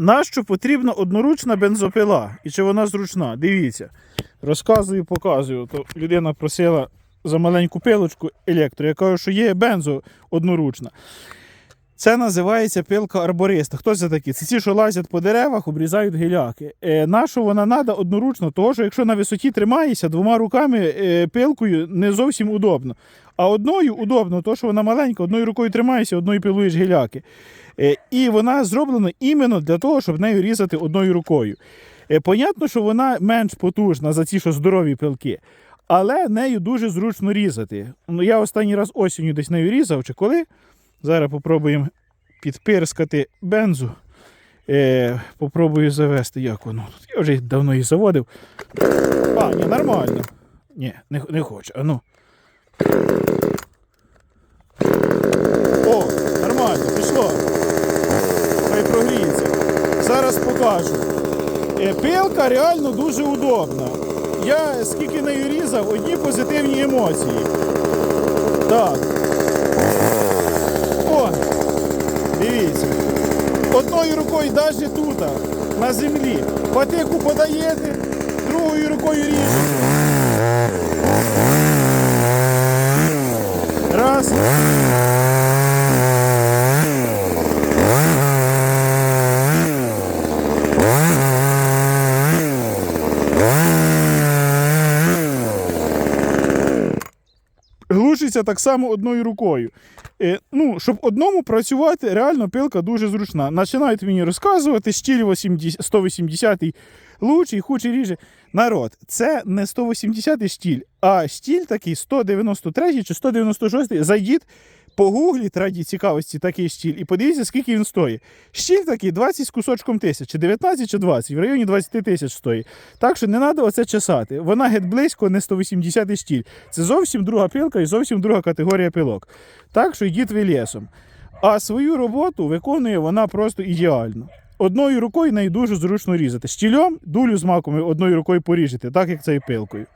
Нащо потрібна одноручна бензопила? І чи вона зручна? Дивіться. Розказую, показую. То людина просила за маленьку пилочку електро. Я кажу, що є бензо одноручна. Це називається пилка арбориста. Хто це такі? Це ті, що лазять по деревах, обрізають гіляки. Е, на що вона треба одноручно? Того, що якщо на висоті тримаєшся, двома руками е, пилкою не зовсім удобно. А одною удобно, тому що вона маленька, одною рукою тримаєшся, одною пилуєш гіляки. Е, і вона зроблена іменно для того, щоб нею різати одною рукою. Е, понятно, що вона менш потужна за ці, що здорові пилки. Але нею дуже зручно різати. Ну, я останній раз осінню десь нею різав, чи коли. Зараз попробуємо підпирскати бензу. Е, попробую завести, як воно тут. Я вже давно її заводив. А, ні, нормально. Ні, не, не хочу. А ну. О, нормально, пішло. Хай прогріється. Зараз покажу. Е, пилка реально дуже удобна. Я скільки нею різав, одні позитивні емоції. Так. О, дивіться. Одною рукою навіть тут, на землі. Патику подаєте, другою рукою ріжете. Раз. Глушиться так само одною рукою. Е, ну, щоб одному працювати, реально пилка дуже зручна. Починають мені розказувати, щіль 80, 180 лучший, хуче ріже. Народ, це не 180 штіль, а штіль такий 193 чи 196. Зайдіть, погугліть раді цікавості такий штіль і подивіться, скільки він стоїть. Штіль такий 20 з кусочком тисяч, чи 19 чи 20, в районі 20 тисяч стоїть. Так що не треба оце чесати. Вона геть близько не 180 штіль. Це зовсім друга пилка і зовсім друга категорія пилок. Так що йдіть ви лісом. А свою роботу виконує вона просто ідеально. Одною рукою нею дуже зручно різати. Щільом дулю з маком одною рукою поріжете, так як це і пилкою.